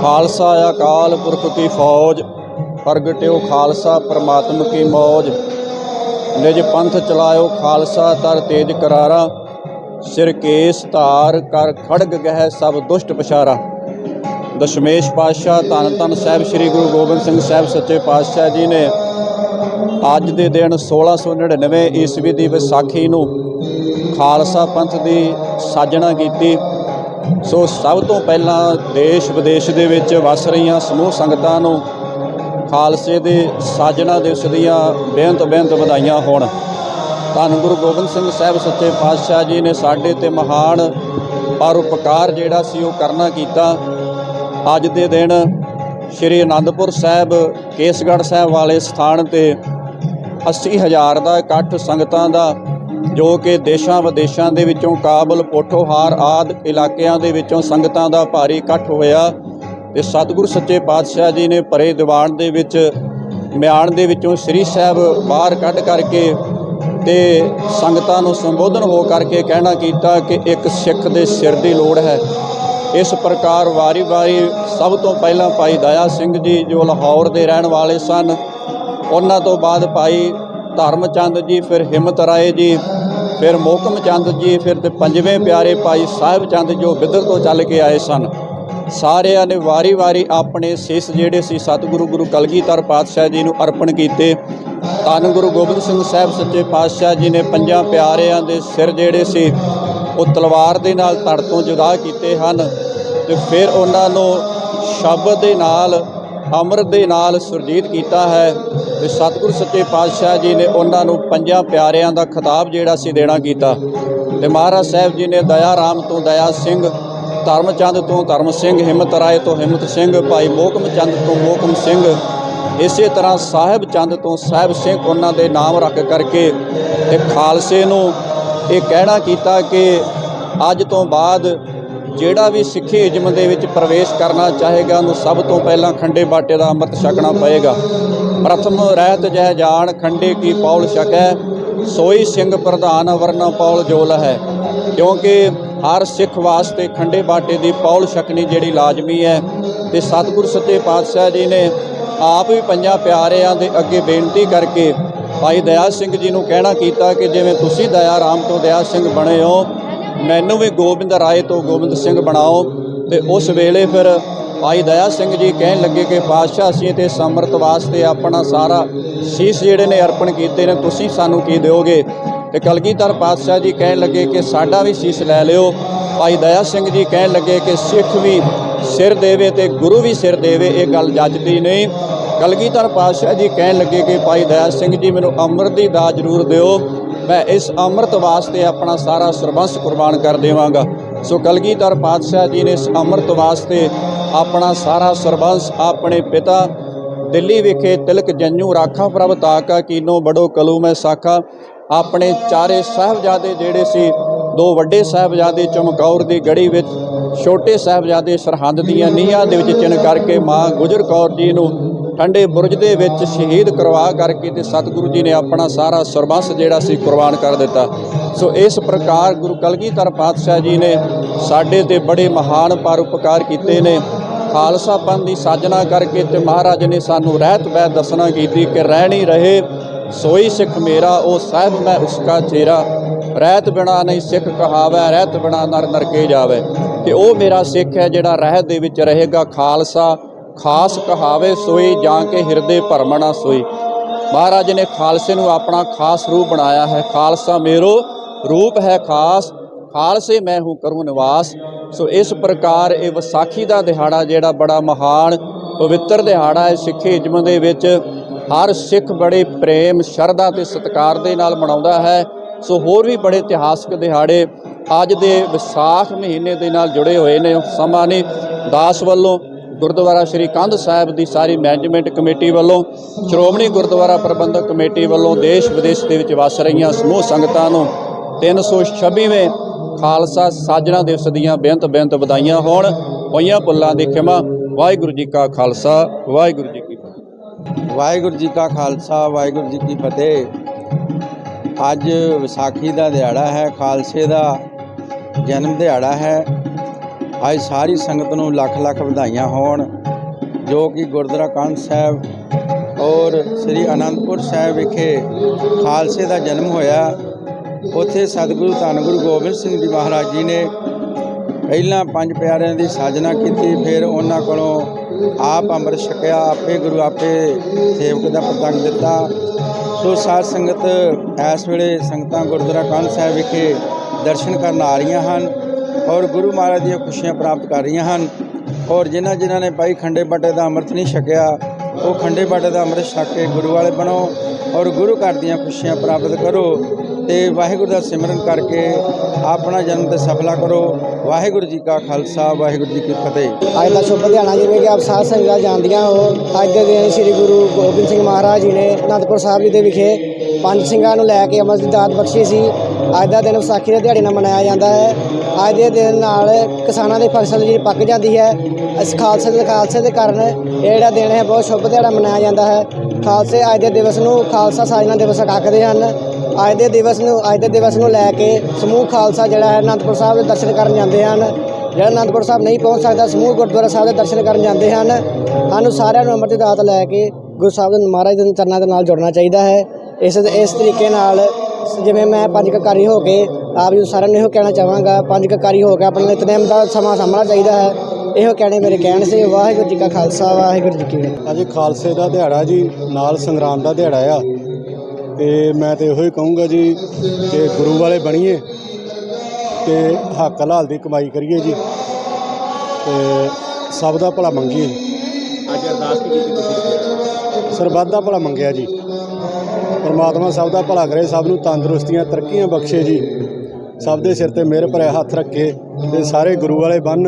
ਖਾਲਸਾ ਅਕਾਲ ਪੁਰਖ ਕੀ ਫੌਜ ਪ੍ਰਗਟਿਓ ਖਾਲਸਾ ਪ੍ਰਮਾਤਮ ਕੀ ਮੌਜ। ਨਿਜ ਪੰਥ ਚਲਾਇਓ ਖਾਲਸਾ, ਤਰ ਤੇਜ ਕਰਾਰਾ। ਸਿਰ ਕੇਸ ਧਾਰ ਕਰ ਖੜਗ ਗਹਿ ਸਭ ਦੁਸ਼ਟ ਪਛਾਰਾ। ਦਸ਼ਮੇਸ਼ ਪਾਤਸ਼ਾਹ ਧੰਨ ਧੰਨ ਸਾਹਿਬ ਸ੍ਰੀ ਗੁਰੂ ਗੋਬਿੰਦ ਸਿੰਘ ਸਾਹਿਬ ਸੱਚੇ ਪਾਤਸ਼ਾਹ ਜੀ ਨੇ ਅੱਜ ਦੇ ਦਿਨ 1699 ਈਸਵੀ ਦੀ ਵਿਸਾਖੀ ਨੂੰ ਖਾਲਸਾ ਪੰਥ ਦੀ ਸਾਜਣਾ ਕੀਤੀ। ਸੋ ਸਭ ਤੋਂ ਪਹਿਲਾਂ ਦੇਸ਼ ਵਿਦੇਸ਼ ਦੇ ਵਿੱਚ ਵਸ ਰਹੀਆਂ ਸਮੂਹ ਸੰਗਤਾਂ ਨੂੰ ਖਾਲਸੇ ਦੇ ਸਾਜਣਾ ਦਿਵਸ ਦੀਆਂ ਬੇਅੰਤ ਬੇਅੰਤ ਵਧਾਈਆਂ ਹੋਣ। ਧੰਨ ਗੁਰੂ ਗੋਬਿੰਦ ਸਿੰਘ ਸਾਹਿਬ ਸੱਚੇ ਪਾਤਸ਼ਾਹ ਜੀ ਨੇ ਸਾਡੇ ਤੇ ਮਹਾਨ ਪਰਉਪਕਾਰ ਜਿਹੜਾ ਸੀ ਉਹ ਕਰਨਾ ਕੀਤਾ। ਅੱਜ ਦੇ ਦਿਨ ਸ਼੍ਰੀ ਅਨੰਦਪੁਰ ਸਾਹਿਬ, ਕੇਸਗੜ੍ਹ ਸਾਹਿਬ ਵਾਲੇ ਸਥਾਨ ਤੇ 80000 ਦਾ ਇਕੱਠ ਸੰਗਤਾਂ ਦਾ, ਜੋ ਕਿ ਦੇਸ਼ਾਂ ਵਿਦੇਸ਼ਾਂ ਦੇ ਵਿੱਚੋਂ ਕਾਬਲ, ਪੋਠੋਹਾਰ ਆਦ ਇਲਾਕਿਆਂ ਦੇ ਵਿੱਚੋਂ ਸੰਗਤਾਂ ਦਾ ਭਾਰੀ ਇਕੱਠ ਹੋਇਆ। ਤੇ ਸਤਿਗੁਰੂ ਸੱਚੇ ਪਾਤਸ਼ਾਹ ਜੀ ਨੇ ਪਰੇ ਦੀਵਾਨ ਦੇ ਵਿੱਚ, ਮਿਆਨ ਦੇ ਵਿੱਚੋਂ ਸ੍ਰੀ ਸਾਹਿਬ ਬਾਹਰ ਕੱਢ ਕਰਕੇ ਤੇ ਸੰਗਤਾਂ ਨੂੰ ਸੰਬੋਧਨ ਹੋ ਕਰਕੇ ਕਹਿਣਾ ਕੀਤਾ ਕਿ ਇੱਕ ਸਿੱਖ ਦੇ ਸਿਰ ਦੀ ਲੋੜ ਹੈ। ਇਸ ਪ੍ਰਕਾਰ ਵਾਰੀ-ਵਾਰੀ ਸਭ ਤੋਂ ਪਹਿਲਾਂ ਭਾਈ ਦਇਆ ਸਿੰਘ ਜੀ ਜੋ ਲਾਹੌਰ ਦੇ ਰਹਿਣ ਵਾਲੇ ਸਨ, ਉਹਨਾਂ ਤੋਂ ਬਾਅਦ ਭਾਈ ਧਰਮਚੰਦ ਜੀ, ਫਿਰ ਹਿੰਮਤ ਰਾਏ ਜੀ, ਫਿਰ ਮੋਹਕਮ ਚੰਦ ਜੀ, ਫਿਰ ਤੇ ਪੰਜਵੇਂ ਪਿਆਰੇ ਭਾਈ ਸਾਹਿਬ ਚੰਦ ਜੋ ਬਿੱਦਰ ਤੋਂ ਚੱਲ ਕੇ ਆਏ ਸਨ। ਸਾਰਿਆਂ ਨੇ ਵਾਰੀ-ਵਾਰੀ ਆਪਣੇ ਸਿਸ ਜਿਹੜੇ ਸੀ ਸਤਿਗੁਰੂ ਗੁਰੂ ਕਲਗੀਧਰ ਪਾਤਸ਼ਾਹ ਜੀ ਨੂੰ ਅਰਪਣ ਕੀਤੇ। ਧੰਨ ਗੁਰੂ ਗੋਬਿੰਦ ਸਿੰਘ ਸਾਹਿਬ ਸੱਚੇ ਪਾਤਸ਼ਾਹ ਜੀ ਨੇ ਪੰਜਾਂ ਪਿਆਰਿਆਂ ਦੇ ਸਿਰ ਜਿਹੜੇ ਸੀ, ਉਹ ਤਲਵਾਰ ਦੇ ਨਾਲ ਧੜ ਤੋਂ ਜੁਦਾ ਕੀਤੇ ਹਨ ਤੇ ਫਿਰ ਉਹਨਾਂ ਨੂੰ ਸ਼ਬਦ ਦੇ ਨਾਲ ਅੰਮ੍ਰਿਤ ਦੇ ਨਾਲ ਸੁਰਜੀਤ ਕੀਤਾ ਹੈ ਤੇ ਸਤਿਗੁਰੂ ਸੱਚੇ ਪਾਤਸ਼ਾਹ ਜੀ ਨੇ ਉਹਨਾਂ ਨੂੰ ਪੰਜਾਂ ਪਿਆਰਿਆਂ ਦਾ ਖਿਤਾਬ ਜਿਹੜਾ ਸੀ ਦੇਣਾ ਕੀਤਾ। ਤੇ ਮਹਾਰਾਜ ਸਾਹਿਬ ਜੀ ਨੇ ਦਇਆ ਰਾਮ ਤੋਂ ਦਇਆ ਸਿੰਘ ਧਰਮਚੰਦ ਤੋਂ ਧਰਮ ਸਿੰਘ, ਹਿੰਮਤ ਰਾਏ ਤੋਂ ਹਿੰਮਤ ਸਿੰਘ, ਭਾਈ ਮੋਹਕਮ ਚੰਦ ਤੋਂ ਮੋਹਕਮ ਸਿੰਘ। ਇਸੇ ਤਰ੍ਹਾਂ ਸਾਹਿਬ ਚੰਦ ਤੋਂ ਸਾਹਿਬ ਸਿੰਘ ਉਹਨਾਂ ਦੇ ਨਾਮ ਰੱਖ ਕਰਕੇ ਤੇ ਖਾਲਸੇ ਨੂੰ ਇਹ ਕਹਿਣਾ ਕੀਤਾ ਕਿ ਅੱਜ ਤੋਂ ਬਾਅਦ ਜਿਹੜਾ ਵੀ ਸਿੱਖੀ ਇਜਮ ਦੇ ਵਿੱਚ ਪ੍ਰਵੇਸ਼ ਕਰਨਾ ਚਾਹੇਗਾ, ਉਹਨੂੰ ਸਭ ਤੋਂ ਪਹਿਲਾਂ ਖੰਡੇ ਬਾਟੇ ਦਾ ਅੰਮ੍ਰਿਤ ਛਕਣਾ ਪਏਗਾ। ਪ੍ਰਥਮ ਰਹਿਤ ਜਹ ਜਾਣ, ਖੰਡੇ ਕੀ ਪੌਲ ਛਕੈ, ਸੋਈ ਸਿੰਘ ਪ੍ਰਧਾਨ ਵਰਨਾ ਪੌਲ ਜੋਲ ਹੈ। ਕਿਉਂਕਿ ਹਰ ਸਿੱਖ ਵਾਸਤੇ ਖੰਡੇ ਬਾਟੇ ਦੀ ਪੌਲ ਛਕਣੀ ਜਿਹੜੀ ਲਾਜ਼ਮੀ ਹੈ ਤੇ ਸਤਿਗੁਰ ਸੱਚੇ ਪਾਤਸ਼ਾਹ ਜੀ ਨੇ ਆਪ ਵੀ ਪੰਜਾਂ ਪਿਆਰਿਆਂ ਦੇ ਅੱਗੇ ਬੇਨਤੀ ਕਰਕੇ ਭਾਈ ਦਇਆ ਸਿੰਘ ਜੀ ਨੂੰ ਕਹਿਣਾ ਕੀਤਾ ਕਿ ਜਿਵੇਂ ਤੁਸੀਂ ਦਇਆ ਰਾਮ ਤੋਂ ਦਇਆ ਸਿੰਘ ਬਣੇ ਹੋ, ਮੈਨੂੰ ਵੀ ਗੋਬਿੰਦ ਰਾਏ ਤੋਂ ਗੋਬਿੰਦ ਸਿੰਘ ਬਣਾਓ। ਤੇ ਉਸ ਵੇਲੇ ਫਿਰ ਭਾਈ ਦਇਆ ਸਿੰਘ ਜੀ ਕਹਿਣ ਲੱਗੇ ਕਿ ਪਾਤਸ਼ਾਹ, ਅਸੀਂ ਤੇ ਸਮਰਤ ਵਾਸਤੇ ਆਪਣਾ ਸਾਰਾ ਸੀਸ ਜਿਹੜੇ ਨੇ ਅਰਪਣ ਕੀਤੇ ਨੇ, ਤੁਸੀਂ ਸਾਨੂੰ ਕੀ ਦਿਓਗੇ? ਤੇ ਕਲਗੀਧਰ ਪਾਤਸ਼ਾਹ ਜੀ ਕਹਿਣ ਲੱਗੇ ਕਿ ਸਾਡਾ ਵੀ ਸੀਸ ਲੈ ਲਿਓ। ਭਾਈ ਦਇਆ ਸਿੰਘ ਜੀ ਕਹਿਣ ਲੱਗੇ ਕਿ ਸਿੱਖ ਵੀ ਸਿਰ ਦੇਵੇ ਤੇ ਗੁਰੂ ਵੀ ਸਿਰ ਦੇਵੇ, ਇਹ ਗੱਲ ਜੱਜਦੀ ਨਹੀਂ। ਕਲਗੀਧਰ ਪਾਤਸ਼ਾਹ ਜੀ ਕਹਿਣ ਲੱਗੇ ਕਿ ਭਾਈ ਦਇਆ ਸਿੰਘ ਜੀ, ਮੈਨੂੰ ਅੰਮ੍ਰਿਤ ਦੀ ਦਾਤ ਜ਼ਰੂਰ ਦਿਓ। ਮੈਂ ਇਸ ਅੰਮ੍ਰਿਤ ਵਾਸਤੇ ਆਪਣਾ ਸਾਰਾ ਸਰਬੰਸ ਕੁਰਬਾਨ ਕਰ ਦੇਵਾਂਗਾ। ਸੋ ਕਲਗੀਧਰ ਪਾਤਸ਼ਾਹ ਜੀ ਨੇ ਇਸ ਅੰਮ੍ਰਿਤ ਵਾਸਤੇ ਆਪਣਾ ਸਾਰਾ ਸਰਬੰਸ ਆਪਣੇ ਪਿਤਾ ਦਿੱਲੀ ਵਿਖੇ ਤਿਲਕ ਜੰਨੂ ਰਾਖਾ ਪ੍ਰਭ ਤਾਕਾ ਕੀਨੋ ਬੜੋ ਕਲੂ ਮੈਂ ਸਾਖਾ। ਆਪਣੇ ਚਾਰੇ ਸਾਹਿਬਜ਼ਾਦੇ ਜਿਹੜੇ ਸੀ, ਦੋ ਵੱਡੇ ਸਾਹਿਬਜ਼ਾਦੇ ਚਮਕੌਰ ਦੀ ਗੜੀ ਵਿੱਚ, ਛੋਟੇ ਸਾਹਿਬਜ਼ਾਦੇ ਸਰਹੰਦ ਦੀਆਂ ਨੀਹਾਂ ਦੇ ਵਿੱਚ ਚਿਣ ਕਰਕੇ ਮਾਂ ਗੁਜਰ ਕੌਰ ਜੀ ਨੂੰ ਠੰਡੇ ਬੁਰਜ ਦੇ ਵਿੱਚ ਸ਼ਹੀਦ ਕਰਵਾ ਕਰਕੇ ਤੇ ਸਤਿਗੁਰੂ ਜੀ ਨੇ ਆਪਣਾ ਸਾਰਾ ਸਰਬੰਸ ਜਿਹੜਾ ਸੀ ਕੁਰਬਾਨ ਕਰ ਦਿੱਤਾ। ਸੋ ਇਸ ਪ੍ਰਕਾਰ ਗੁਰੂ ਕਲਗੀਧਰ ਪਾਤਸ਼ਾਹ ਜੀ ਨੇ ਸਾਡੇ ਤੇ ਬੜੇ ਮਹਾਨ ਪਰਉਪਕਾਰ ਕੀਤੇ ਨੇ। ਖਾਲਸਾ ਪੰਥ ਦੀ ਸਾਜਨਾ ਕਰਕੇ ਤੇ ਮਹਾਰਾਜ ਨੇ ਸਾਨੂੰ ਰਹਿਤ ਬੈ ਦੱਸਣਾ ਕੀਤੀ ਕਿ ਰਹਿਣੀ ਰਹੇ ਸੋਈ ਸਿੱਖ ਮੇਰਾ, ਉਹ ਸਾਹਿਬ ਮੈਂ ਉਸਕਾ ਚੇਰਾ। ਰਹਿਤ ਬਿਨਾ ਨਹੀਂ ਸਿੱਖ ਕਹਾਵੇ, ਰਹਿਤ ਬਿਨਾ ਨਰ ਨਰਕੇ ਜਾਵੇ। ਕਿ ਉਹ ਮੇਰਾ ਸਿੱਖ ਹੈ ਜਿਹੜਾ ਰਹਿਤ ਦੇ ਵਿੱਚ ਰਹੇਗਾ ਖਾਲਸਾ। ਖਾਸ ਕਹਾਵੇ ਸੋਈ, ਜਾਂ ਕੇ ਹਿਰਦੇ ਭਰਮਣਾ ਸੋਈ। ਮਹਾਰਾਜ ਨੇ ਖਾਲਸੇ ਨੂੰ ਆਪਣਾ ਖਾਸ ਰੂਪ ਬਣਾਇਆ ਹੈ। ਖਾਲਸਾ ਮੇਰੋ ਰੂਪ ਹੈ ਖਾਸ। ਖਾਲਸੇ ਮੈਂ ਹੂੰ ਕਰੂੰ ਨਿਵਾਸ। ਸੋ ਇਸ ਪ੍ਰਕਾਰ ਇਹ ਵਿਸਾਖੀ ਦਾ ਦਿਹਾੜਾ ਜਿਹੜਾ ਬੜਾ ਮਹਾਨ, ਪਵਿੱਤਰ ਦਿਹਾੜਾ ਹੈ ਸਿੱਖੀ ਇਜਮ ਦੇ ਵਿੱਚ। ਹਰ ਸਿੱਖ ਬੜੇ ਪ੍ਰੇਮ, ਸ਼ਰਧਾ ਤੇ ਸਤਿਕਾਰ ਦੇ ਨਾਲ ਮਨਾਉਂਦਾ ਹੈ। ਸੋ ਹੋਰ ਵੀ ਬੜੇ ਇਤਿਹਾਸਕ ਦਿਹਾੜੇ ਅੱਜ ਦੇ ਵਿਸਾਖ ਮਹੀਨੇ ਦੇ ਨਾਲ ਜੁੜੇ ਹੋਏ ਨੇ। ਸਮਾਂ ਨੇ ਦਾਸ ਵੱਲੋਂ ਗੁਰਦੁਆਰਾ ਸ੍ਰੀ ਕੰਧ ਸਾਹਿਬ ਦੀ ਸਾਰੀ ਮੈਨੇਜਮੈਂਟ ਕਮੇਟੀ ਵੱਲੋਂ, ਸ਼੍ਰੋਮਣੀ ਗੁਰਦੁਆਰਾ ਪ੍ਰਬੰਧਕ ਕਮੇਟੀ ਵੱਲੋਂ ਦੇਸ਼ ਵਿਦੇਸ਼ ਦੇ ਵਿੱਚ ਵਸ ਰਹੀਆਂ ਸਮੂਹ ਸੰਗਤਾਂ ਨੂੰ 326ਵੇਂ ਖਾਲਸਾ ਸਾਜਣਾ ਦਿਵਸ ਦੀਆਂ ਬੇਅੰਤ ਬੇਅੰਤ ਵਧਾਈਆਂ ਹੋਣ। ਹੋਈਆਂ ਪੁੱਲਾਂ ਦੀ ਖਿਮਾ। ਵਾਹਿਗੁਰੂ ਜੀ ਕਾ ਖਾਲਸਾ, ਵਾਹਿਗੁਰੂ ਜੀ ਵਾਹਿਗੁਰੂ ਜੀ ਕਾ ਖਾਲਸਾ, ਵਾਹਿਗੁਰੂ ਜੀ ਕੀ ਫਤਿਹ। ਅੱਜ ਵਿਸਾਖੀ ਦਾ ਦਿਹਾੜਾ ਹੈ, ਖਾਲਸੇ ਦਾ ਜਨਮ ਦਿਹਾੜਾ ਹੈ। ਅੱਜ ਸਾਰੀ ਸੰਗਤ ਨੂੰ ਲੱਖ ਲੱਖ ਵਧਾਈਆਂ ਹੋਣ, ਜੋ ਕਿ ਗੁਰਦੁਆਰਾ ਕੰਧ ਸਾਹਿਬ ਔਰ ਸ੍ਰੀ ਅਨੰਦਪੁਰ ਸਾਹਿਬ ਵਿਖੇ ਖਾਲਸੇ ਦਾ ਜਨਮ ਹੋਇਆ। ਉੱਥੇ ਸਤਿਗੁਰੂ ਧੰਨ ਗੁਰੂ ਗੋਬਿੰਦ ਸਿੰਘ ਜੀ ਮਹਾਰਾਜ ਜੀ ਨੇ ਪਹਿਲਾਂ ਪੰਜ ਪਿਆਰਿਆਂ ਦੀ ਸਾਜਨਾ ਕੀਤੀ, ਫਿਰ ਉਹਨਾਂ ਕੋਲੋਂ ਆਪ ਅੰਮ੍ਰਿਤ ਛਕਿਆ, ਆਪੇ ਗੁਰੂ ਆਪੇ ਸੇਵਕ ਦਾ ਪਤੰਗ ਦਿੱਤਾ। ਸੋ ਸਾਧ ਸੰਗਤ ਇਸ ਵੇਲੇ ਸੰਗਤਾਂ ਗੁਰਦੁਆਰਾ ਕੰਧ ਸਾਹਿਬ ਵਿਖੇ ਦਰਸ਼ਨ ਕਰਨ ਆ ਰਹੀਆਂ ਹਨ ਔਰ ਗੁਰੂ ਮਹਾਰਾਜ ਦੀਆਂ ਖੁਸ਼ੀਆਂ ਪ੍ਰਾਪਤ ਕਰ ਰਹੀਆਂ ਹਨ ਔਰ ਜਿਨ੍ਹਾਂ ਜਿਨ੍ਹਾਂ ਨੇ ਭਾਈ ਖੰਡੇ ਬਾਟੇ ਦਾ ਅੰਮ੍ਰਿਤ ਨਹੀਂ ਛਕਿਆ, ਉਹ ਖੰਡੇ ਬਾਟੇ ਦਾ ਅੰਮ੍ਰਿਤ ਛਕ ਕੇ ਗੁਰੂ ਵਾਲੇ ਬਣੋ ਔਰ ਗੁਰੂ ਘਰ ਦੀਆਂ ਖੁਸ਼ੀਆਂ ਪ੍ਰਾਪਤ ਕਰੋ। ਤੇ ਵਾਹਿਗੁਰੂ ਦਾ ਸਿਮਰਨ ਕਰਕੇ ਆਪਣਾ ਜਨਮ ਤੇ ਸਫਲਾ ਕਰੋ। ਵਾਹਿਗੁਰੂ ਜੀ ਕਾ ਖਾਲਸਾ, ਵਾਹਿਗੁਰੂ ਜੀ ਕੀ ਫਤਿਹ। ਅੱਜ ਦਾ ਸ਼ੁਭ ਦਿਹਾੜਾ ਜਿਵੇਂ ਕਿ ਆਪ ਸਾਧ ਸੰਗਤਾਂ ਜਾਣਦੀਆਂ ਹੋ, ਅੱਜ ਦੇ ਦਿਨ ਸ੍ਰੀ ਗੁਰੂ ਗੋਬਿੰਦ ਸਿੰਘ ਮਹਾਰਾਜ ਜੀ ਨੇ ਅਨੰਦਪੁਰ ਸਾਹਿਬ ਜੀ ਦੇ ਵਿਖੇ ਪੰਜ ਸਿੰਘਾਂ ਨੂੰ ਲੈ ਕੇ ਅਮਰ ਦੀ ਦਾਤ ਬਖਸ਼ੀ ਸੀ। ਅੱਜ ਦਾ ਦਿਨ ਵਿਸਾਖੀ ਦੇ ਦਿਹਾੜੇ ਨਾਲ ਮਨਾਇਆ ਜਾਂਦਾ ਹੈ। ਅੱਜ ਦੇ ਦਿਨ ਨਾਲ ਕਿਸਾਨਾਂ ਦੀ ਫਸਲ ਜਿਹੜੀ ਪੱਕ ਜਾਂਦੀ ਹੈ। ਇਸ ਖਾਲਸੇ ਦੇ ਖਾਲਸੇ ਦੇ ਕਾਰਨ ਇਹ ਜਿਹੜਾ ਦਿਨ ਹੈ, ਬਹੁਤ ਸ਼ੁਭ ਦਿਹਾੜਾ ਮਨਾਇਆ ਜਾਂਦਾ ਹੈ। ਖਾਲਸੇ ਅੱਜ ਦੇ ਦਿਵਸ ਨੂੰ ਖਾਲਸਾ ਸਾਜਨਾ ਦਿਵਸ ਆਖਦੇ ਹਨ। ਅੱਜ ਦੇ ਦਿਵਸ ਨੂੰ, ਅੱਜ ਦੇ ਦਿਵਸ ਨੂੰ ਲੈ ਕੇ ਸਮੂਹ ਖਾਲਸਾ ਜਿਹੜਾ ਹੈ ਅਨੰਦਪੁਰ ਸਾਹਿਬ ਦੇ ਦਰਸ਼ਨ ਕਰਨ ਜਾਂਦੇ ਹਨ। ਜਿਹੜਾ ਅਨੰਦਪੁਰ ਸਾਹਿਬ ਨਹੀਂ ਪਹੁੰਚ ਸਕਦਾ, ਸਮੂਹ ਗੁਰਦੁਆਰਾ ਸਾਹਿਬ ਦੇ ਦਰਸ਼ਨ ਕਰਨ ਜਾਂਦੇ ਹਨ। ਸਾਨੂੰ ਸਾਰਿਆਂ ਨੂੰ ਅੰਮ੍ਰਿਤ ਦੀ ਦਾਤ ਲੈ ਕੇ ਗੁਰੂ ਸਾਹਿਬ ਦੇ ਮਹਾਰਾਜ ਦੇ ਚਰਨਾਂ ਦੇ ਨਾਲ ਜੁੜਨਾ ਚਾਹੀਦਾ ਹੈ। ਇਸ ਇਸ ਤਰੀਕੇ ਨਾਲ ਜਿਵੇਂ ਮੈਂ ਪੰਜ ਕਕਾਰੀ ਹੋ ਕੇ ਆਪ ਜੀ ਸਾਰਿਆਂ ਨੂੰ ਇਹੋ ਕਹਿਣਾ ਚਾਹਾਂਗਾ ਪੰਜ ਕਕਾਰੀ ਹੋ ਕੇ ਆਪਣੇ ਨਿਤਨੇਮ ਦਾ ਸਮਾਂ ਸਾਂਭਣਾ ਚਾਹੀਦਾ ਹੈ। ਇਹੋ ਕਹਿਣੇ ਮੇਰੇ ਕਹਿਣ ਸੀ, ਵਾਹਿਗੁਰੂ ਜੀ ਕਾ ਖਾਲਸਾ, ਵਾਹਿਗੁਰੂ ਜੀ ਕੀ ਫਤਿਹ। ਅੱਜ ਖਾਲਸੇ ਦਾ ਦਿਹਾੜਾ ਜੀ, ਨਾਲ ਸੰਗਰਾਮ ਦਾ ਦਿਹਾੜਾ ਆ। ਤੇ ਮੈਂ ਤੇ ਇਹੋ ਹੀ ਕਹੂੰਗਾ ਜੀ ਕਿ ਗੁਰੂ ਵਾਲੇ ਬਣੀਏ ਤੇ ਹੱਕ ਹਲਾਲ ਦੀ ਕਮਾਈ ਕਰੀਏ ਜੀ ਤੇ ਸਭ ਦਾ ਭਲਾ ਮੰਗੀਏ ਜੀ। ਅੱਜ ਅਰਦਾਸ ਕੀਤੀ ਤੁਸੀਂ? ਸਰਬੱਤ ਦਾ ਭਲਾ ਮੰਗਿਆ ਜੀ। ਪਰਮਾਤਮਾ ਸਭ ਦਾ ਭਲਾ ਕਰੇ ਸਭ ਨੂੰ ਤੰਦਰੁਸਤੀਆਂ ਤਰੱਕੀਆਂ ਬਖਸ਼ੇ ਜੀ। ਸਭ ਦੇ ਸਿਰ ਤੇ ਮਿਹਰ ਭਰਿਆ ਹੱਥ ਰੱਖੇ ਤੇ ਸਾਰੇ ਗੁਰੂ ਵਾਲੇ ਬੰਨ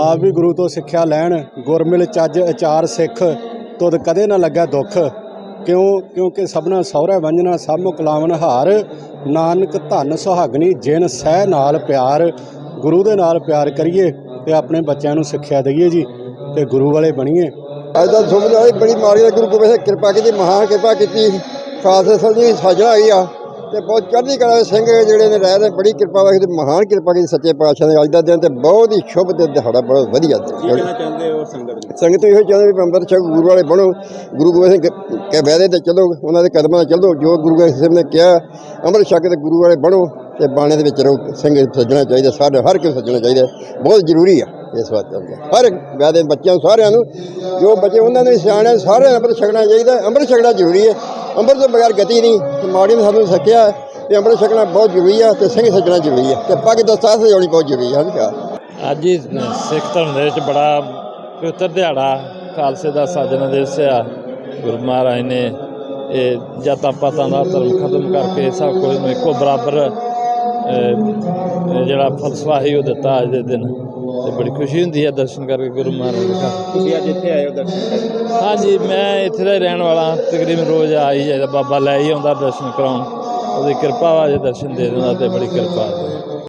ਆਪ ਵੀ ਗੁਰੂ ਤੋਂ ਸਿੱਖਿਆ ਲੈਣ। ਗੁਰਮਿਲ ਚੱਜ ਅਚਾਰ ਸਿੱਖ ਤੁਧ ਕਦੇ ਨਾ ਲੱਗਾ ਦੁੱਖ। ਕਿਉਂ? ਕਿਉਂਕਿ ਸਭਨਾ ਸਹੁਰਾ ਵੰਜਨਾ ਸਭ ਮੁਕਲਾਵਨ ਹਾਰ। ਨਾਨਕ ਧੰਨ ਸੁਹਾਗਣੀ, ਜਿਨ ਸਹਿ ਨਾਲ ਪਿਆਰ। ਗੁਰੂ ਦੇ ਨਾਲ ਪਿਆਰ ਕਰੀਏ ਤੇ ਆਪਣੇ ਬੱਚਿਆਂ ਨੂੰ ਸਿੱਖਿਆ ਦਈਏ ਜੀ ਤੇ ਗੁਰੂ ਵਾਲੇ ਬਣੀਏ। ਅੱਜ ਦਾ ਸ਼ੁਭ ਬੜੀ ਮਾਰੀ ਦਾ ਗੁਰੂ ਗੋਬਿੰਦ ਸਿੰਘ ਕਿਰਪਾ ਕੀਤੀ, ਮਹਾਨ ਕਿਰਪਾ ਕੀਤੀ। ਖਾਲਸਾ ਸਾਹਿਬ ਦੀ ਸਾਜਣਾ ਆਈ ਆ। ਤੇ ਬਹੁਤ ਚੜ੍ਹਦੀ ਕਲਾ ਦੇ ਸਿੰਘ ਜਿਹੜੇ ਨੇ ਰਹਿ ਰਹੇ ਬੜੀ ਕਿਰਪਾ ਵਾਹਿਗੁਰੂ ਦੀ ਮਹਾਨ ਕਿਰਪਾ ਕੀਤੀ ਸੱਚੇ ਪਾਤਸ਼ਾਹ ਨੇ ਅੱਜ ਦਾ ਦਿਨ ਤੇ ਬਹੁਤ ਹੀ ਸ਼ੁਭ ਤੇ ਦਿਹਾੜਾ ਬਹੁਤ ਵਧੀਆ ਦਿਨ ਚਾਹੁੰਦੇ ਹੋ ਸੰਗਤ ਨੂੰ? ਸੰਗਤ ਇਹੋ ਚਾਹੁੰਦੇ ਵੀ ਅੰਮ੍ਰਿਤ ਛਕ ਗੁਰੂ ਵਾਲੇ ਬਣੋ ਗੁਰੂ ਗੋਬਿੰਦ ਸਿੰਘ ਕੇ ਵਾਅਦੇ ਤੇ ਚੱਲੋ ਉਹਨਾਂ ਦੇ ਕਦਮਾਂ ਤੇ ਚੱਲੋ ਜੋ ਗੁਰੂ ਗੋਬਿੰਦ ਸਿੰਘ ਨੇ ਕਿਹਾ ਅੰਮ੍ਰਿਤ ਛਕ ਤੇ ਗੁਰੂ ਵਾਲੇ ਬਣੋ ਤੇ ਬਾਣੇ ਦੇ ਵਿੱਚ ਰਹੋ ਸਿੰਘ ਸੱਜਣਾ ਚਾਹੀਦਾ ਸਾਡੇ ਹਰ ਕਿਸੇ ਸੱਜਣਾ ਚਾਹੀਦਾ ਬਹੁਤ ਜ਼ਰੂਰੀ ਆ ਇਸ ਵਾਸਤੇ ਹਰ ਇੱਕ ਵਾਅਦੇ ਬੱਚਿਆਂ ਨੂੰ ਸਾਰਿਆਂ ਨੂੰ ਜੋ ਬੱਚੇ ਉਹਨਾਂ ਦੇ ਸਿਆਣੇ ਸਾਰਿਆਂ ਨੂੰ ਅੰਮ੍ਰਿਤ ਛਕਣਾ ਚਾਹੀਦਾ ਅੰਮ੍ਰਿਤ ਛਕਣਾ ਜ਼ਰੂਰੀ ਹੈ। ਅੰਮ੍ਰਿਤ ਤੋਂ ਬਗੈਰ ਗਤੀ ਨਹੀਂ ਮਾੜੀ ਨੇ ਸਾਨੂੰ ਸਿੱਖਿਆ ਤੇ ਅੰਮ੍ਰਿਤ ਛਕਣਾ ਬਹੁਤ ਜ਼ਰੂਰੀ ਆ ਤੇ ਸਿੰਘ ਸੱਜਣਾ ਜ਼ਰੂਰੀ ਆ। ਤੇ ਪੱਗ ਦਸਤਾਰ ਸਜਾਉਣੀ ਬਹੁਤ ਜ਼ਰੂਰੀ ਹੈ ਹਾਂ ਅੱਜ ਹੀ ਸਿੱਖ ਧਰਮ ਦੇ ਵਿੱਚ ਬੜਾ ਪਵਿੱਤਰ ਦਿਹਾੜਾ ਖਾਲਸੇ ਦਾ ਸਾਜਨਾ ਦਿਵਸ ਆ। ਗੁਰੂ ਮਹਾਰਾਜ ਨੇ ਇਹ ਜਾਤਾਂ ਪਾਤਾਂ ਦਾ ਧਰਮ ਖਤਮ ਕਰਕੇ ਸਭ ਕੁਝ ਨੂੰ ਇੱਕੋ ਬਰਾਬਰ ਜਿਹੜਾ ਫਲਸਫਾ ਸੀ ਉਹ ਦਿੱਤਾ ਅੱਜ ਦੇ ਦਿਨ। ਤੇ ਬੜੀ ਖੁਸ਼ੀ ਹੁੰਦੀ ਹੈ ਦਰਸ਼ਨ ਕਰਕੇ ਗੁਰੂ ਮਹਾਰਾਜ ਦੇ ਤੁਸੀਂ ਅੱਜ ਇੱਥੇ ਆਏ ਹੋ ਦਰਸ਼ਨ ਕਰਨ? ਹਾਂਜੀ ਮੈਂ ਇੱਥੇ ਦਾ ਹੀ ਰਹਿਣ ਵਾਲਾ ਤਕਰੀਬਨ ਰੋਜ਼ ਆ ਹੀ ਜਾਂਦਾ ਬਾਬਾ ਲੈ ਹੀ ਆਉਂਦਾ ਦਰਸ਼ਨ ਕਰਾਉਣ। ਉਹਦੀ ਕਿਰਪਾ ਵਾ ਜੇ ਦਰਸ਼ਨ ਦੇ ਦਿੰਦਾ ਤੇ ਬੜੀ ਕਿਰਪਾ ਹੈ